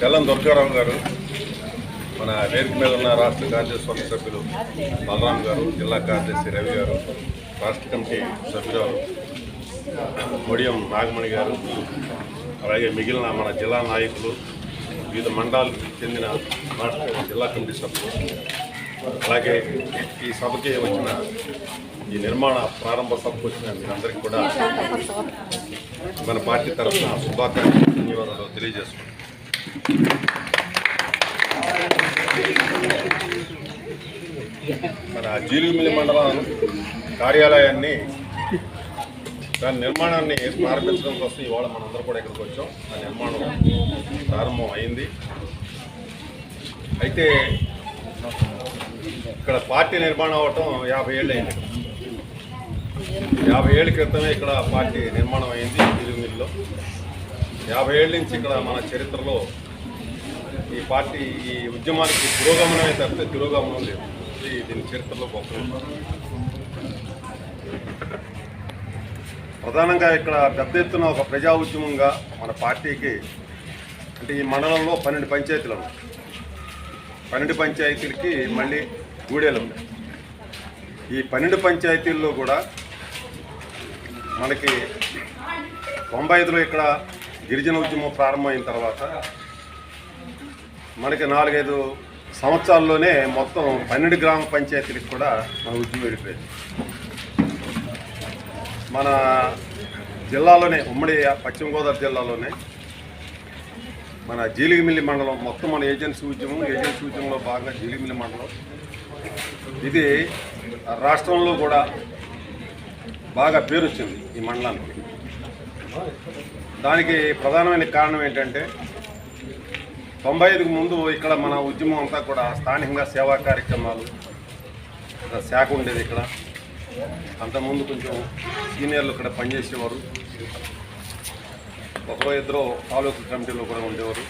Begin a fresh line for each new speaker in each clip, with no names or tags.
తెల్లం దుర్గారావు గారు మన వేదిక మీద ఉన్న రాష్ట్ర కార్యదర్శి సభ్యులు బలరాం గారు జిల్లా కార్యదర్శి రవి గారు రాష్ట్ర కమిటీ సభ్యురాలు మొడియం నాగమణి గారు అలాగే మిగిలిన మన జిల్లా నాయకులు వివిధ మండలాలకు చెందిన రాష్ట్ర జిల్లా కమిటీ సభ్యులు. అలాగే ఈ సభకి వచ్చిన ఈ నిర్మాణ ప్రారంభ సభకు వచ్చిన మీరందరికీ కూడా మన పార్టీ తరఫున శుభాకాంక్షలు ధన్యవాదాలు తెలియజేస్తున్నాం. మన జీలుగుమిల్లి మండలం కార్యాలయాన్ని దాని నిర్మాణాన్ని ప్రారంభించడం కోసం ఇవాళ మనందరూ కూడా ఇక్కడికి వచ్చాం. ఆ నిర్మాణం ప్రారంభం అయింది. అయితే ఇక్కడ పార్టీ నిర్మాణం అవటం యాభై ఏళ్ళు అయింది. యాభై ఏళ్ళ క్రితమే ఇక్కడ పార్టీ నిర్మాణం అయింది జీలుగుమిల్లిలో యాభై ఏళ్ళ నుంచి ఇక్కడ మన చరిత్రలో ఈ పార్టీ ఈ ఉద్యమానికి పురోగమనమే తప్పితే తిరోగమనం లేదు. ఇది దీని చరిత్రలో గొప్ప ప్రధానంగా ఇక్కడ పెద్ద ఎత్తున ఒక ప్రజా ఉద్యమంగా మన పార్టీకి అంటే ఈ మండలంలో పన్నెండు పంచాయతీలు ఉన్నాయి పన్నెండు పంచాయతీలకి మళ్ళీ గూడేలు ఉన్నాయి. ఈ పన్నెండు పంచాయతీల్లో కూడా మనకి తొంభై ఐదులో ఇక్కడ గిరిజన ఉద్యమం ప్రారంభమైన తర్వాత మనకి నాలుగైదు సంవత్సరాల్లోనే మొత్తం పన్నెండు గ్రామ పంచాయతీలకు కూడా మన ఉద్యమం వెళ్ళిపోయింది. మన జిల్లాలోనే ఉమ్మడి పశ్చిమ గోదావరి జిల్లాలోనే మన జీలిగిమిల్లి మండలం మొత్తం మన ఏజెన్సీ ఉద్యమం ఏజెన్సీ ఉద్యమంలో భాగంగా జీలిగిమిల్లి మండలం. ఇది రాష్ట్రంలో కూడా బాగా పేరు వచ్చింది ఈ మండలానికి. దానికి ప్రధానమైన కారణం ఏంటంటే తొంభై ఐదుకు ముందు ఇక్కడ మన ఉద్యమం అంతా కూడా స్థానికంగా సేవా కార్యక్రమాలు శాఖ ఉండేది ఇక్కడ. అంతకుముందు కొంచెం సీనియర్లు ఇక్కడ పనిచేసేవారు. ఒకరో ఇద్దరు తాలూకు కమిటీలో కూడా ఉండేవారు.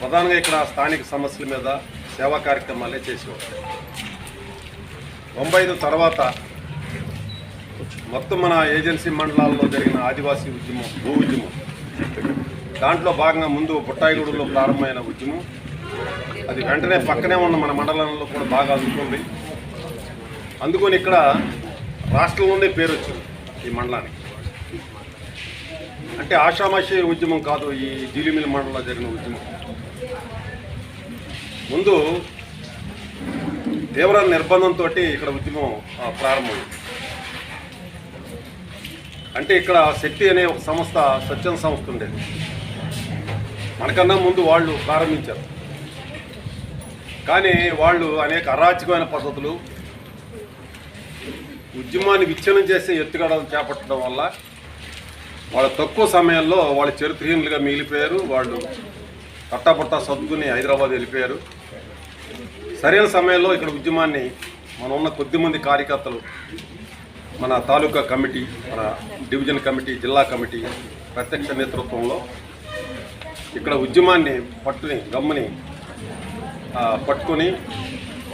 ప్రధానంగా ఇక్కడ స్థానిక సమస్యల మీద సేవా కార్యక్రమాలే చేసేవారు. తొంభై ఐదు తర్వాత మొత్తం మన ఏజెన్సీ మండలాల్లో జరిగిన ఆదివాసీ ఉద్యమం భూ ఉద్యమం. దాంట్లో భాగంగా ముందు బుట్టాయిగూడలో ప్రారంభమైన ఉద్యమం. అది వెంటనే పక్కనే ఉన్న మన మండలంలో కూడా బాగా అందుకుంది. అందుకొని ఇక్కడ రాష్ట్రంలోనే పేరు వచ్చింది ఈ మండలానికి. అంటే ఆషామాషి ఉద్యమం కాదు ఈ జీలిమిల్ మండలంలో జరిగిన ఉద్యమం. ముందు తీవ్ర నిర్బంధంతో ఇక్కడ ఉద్యమం ఆ, ప్రారంభమైంది. అంటే ఇక్కడ శక్తి అనే ఒక సంస్థ స్వచ్ఛంద సంస్థ ఉండేది. మనకన్నా ముందు వాళ్ళు ప్రారంభించారు. కానీ వాళ్ళు అనేక అరాచకమైన పద్ధతులు ఉద్యమాన్ని విచ్ఛిన్నం చేసే ఎత్తుగడలు చేపట్టడం వల్ల వాళ్ళ తక్కువ సమయంలో వాళ్ళు చరిత్రహీనులుగా మిగిలిపోయారు. వాళ్ళు పట్టాపట్టా సర్దుకుని హైదరాబాద్ వెళ్ళిపోయారు. సరైన సమయంలో ఇక్కడ ఉద్యమాన్ని మన ఉన్న కొద్దిమంది కార్యకర్తలు మన తాలూకా కమిటీ మన డివిజన్ కమిటీ జిల్లా కమిటీ ప్రత్యక్ష నేతృత్వంలో ఇక్కడ ఉద్యమాన్ని పట్టుని గమ్ముని పట్టుకొని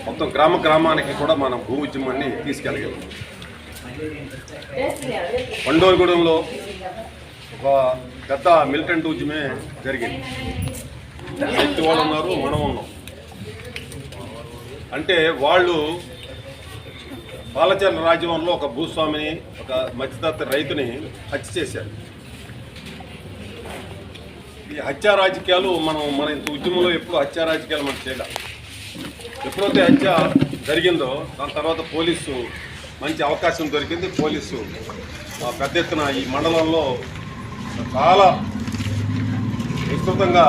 మొత్తం గ్రామ గ్రామానికి కూడా మనం భూ ఉద్యమాన్ని తీసుకెళ్ళగలం. పండోరగూడెంలో ఒక పెద్ద మిలిటెంట్ ఉద్యమే జరిగింది. శక్తి వాళ్ళు ఉన్నారు మనం ఉన్నాం అంటే వాళ్ళు పాలచర్ల రాజ్యంలో ఒక భూస్వామిని ఒక మధ్యతత్వ రైతుని హత్య చేశారు. ఈ హత్యా రాజకీయాలు మనం మన ఇంత ఉద్యమంలో ఎప్పుడు హత్యా రాజకీయాలు మనం చేయాలి. ఎప్పుడైతే హత్య జరిగిందో దాని తర్వాత పోలీసు మంచి అవకాశం దొరికింది. పోలీసు పెద్ద ఎత్తున ఈ మండలంలో చాలా విస్తృతంగా